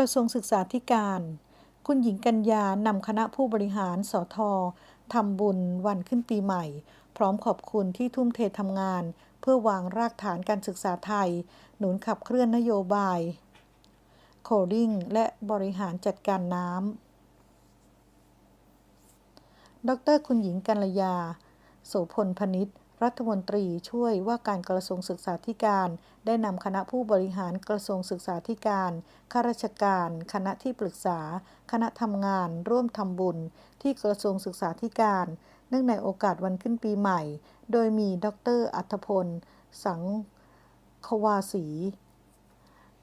ระทรวงศึกษาธิการ คุณหญิงกัญญานำคณะผู้บริหารสททำบุญวันขึ้นปีใหม่ พร้อมขอบคุณที่ทุ่มเททำงาน เพื่อวางรากฐานการศึกษาไทย หนุนขับเคลื่อนนโยบาย โคดิ้งและบริหารจัดการน้ำ ดร คุณหญิงกัลยา โสพลพนิษฐ์ รัฐมนตรีช่วยว่าการกระทรวงศึกษาธิการ ได้นำคณะผู้บริหารกระทรวงศึกษาธิการ ข้าราชการ คณะที่ปรึกษา คณะทำงาน ร่วมทำบุญ ที่กระทรวงศึกษาธิการ เนื่องในโอกาสวันขึ้นปีใหม่ โดยมีดรอัธพล สังควาสี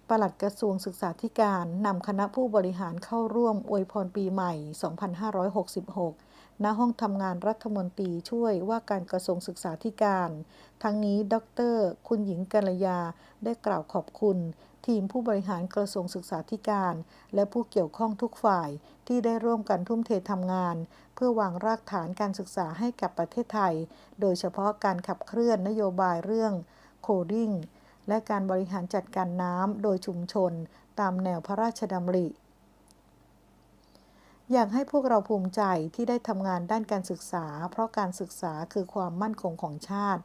ปลัดกระทรวงศึกษาธิการนำคณะผู้บริหารเข้าร่วมอวยพรปีใหม่ 2566 ณห้องทำงานรัฐมนตรีช่วยว่าการกระทรวงศึกษาธิการ ทั้งนี้ ดร คุณหญิงกัลยาได้กล่าวขอบคุณ ทีมผู้บริหารกระทรวงศึกษาธิการ และผู้เกี่ยวข้องทุกฝ่ายที่ได้ร่วมกันทุ่มเททำงาน เพื่อวางรากฐานการศึกษาให้กับประเทศไทย โดยเฉพาะการขับเคลื่อนนโยบายเรื่องโคดิ้งและการบริหารจัดการน้ำโดยชุมชน ตามแนวพระราชดำริ อยากให้พวกเราภูมิใจที่ได้ทำงานด้านการศึกษา เพราะการศึกษาคือความมั่นคงของชาติ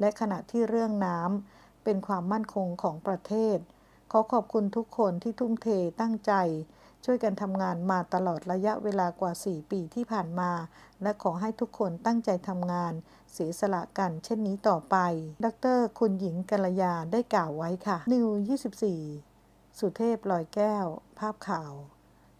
และขณะที่เรื่องน้ำเป็นความมั่นคงของประเทศ ขอขอบคุณทุกคนที่ทุ่มเทตั้งใจ ช่วยกันทำงานมาตลอดระยะเวลากว่า 4 ปีที่ผ่านมา และขอให้ทุกคนตั้งใจทำงาน เสียสละกันเช่นนี้ต่อไป ดร คุณหญิงกัลยาได้กล่าวไว้ค่ะ นิว 24 สุเทพลอยแก้ว ภาพข่าว